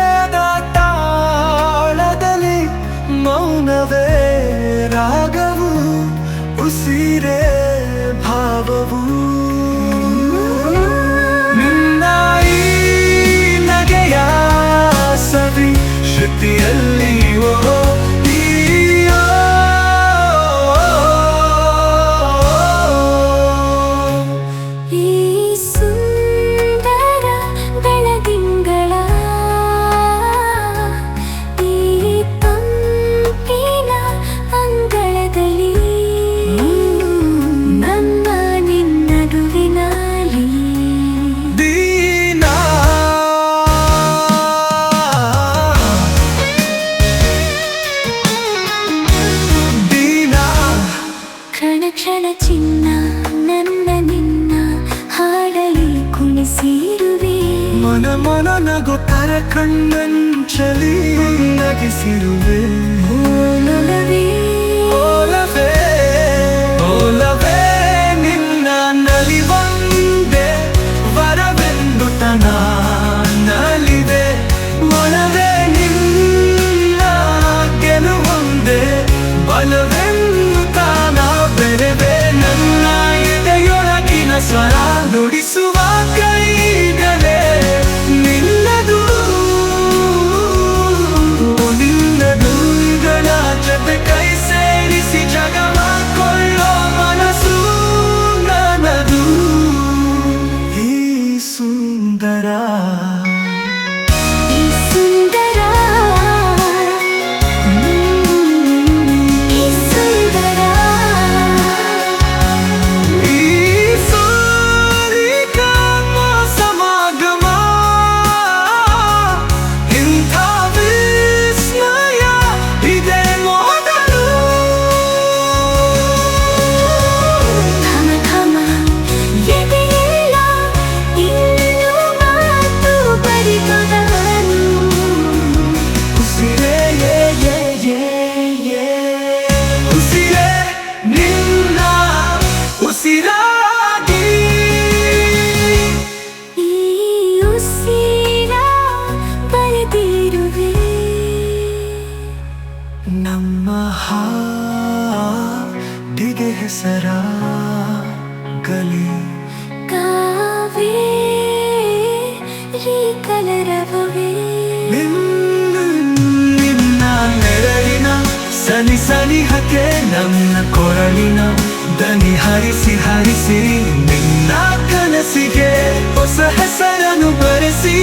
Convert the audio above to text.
ಹೃದಯದ ತಾಳದಲ್ಲಿ ಮೌನವೇ ರಾಗವು ಉಸಿರೇ ಭಾವವು. ಕ್ಷಣ ಚಿನ್ನ ನನ್ನ ನಿನ್ನ ಹಾಡಲಿ ಕುಣಿಸಿರುವೆ. ಮನ ಮನ ನಗುತ್ತರ ಕಣ್ಣಂಚಲಿ ನಗಿಸಿರುವೆ. 사랑 우리 ಹಾಡಿಗೆ ಹೆಸರ ಗಲಿ ಕಾವೇರಿ ಕಲರವವೇ ನಿನ್ನ ನಿನ್ನ ನೆರಳಿನ ಸನಿ ಸನಿಹಕ್ಕೆ ನನ್ನ ಕೊರಳಿನ ದನಿ ಹರಿಸಿ ಹರಿಸಿ ನಿನ್ನ ಕನಸಿಗೆ ಹೊಸ ಹೆಸರನ್ನು ಬರೆಸಿ.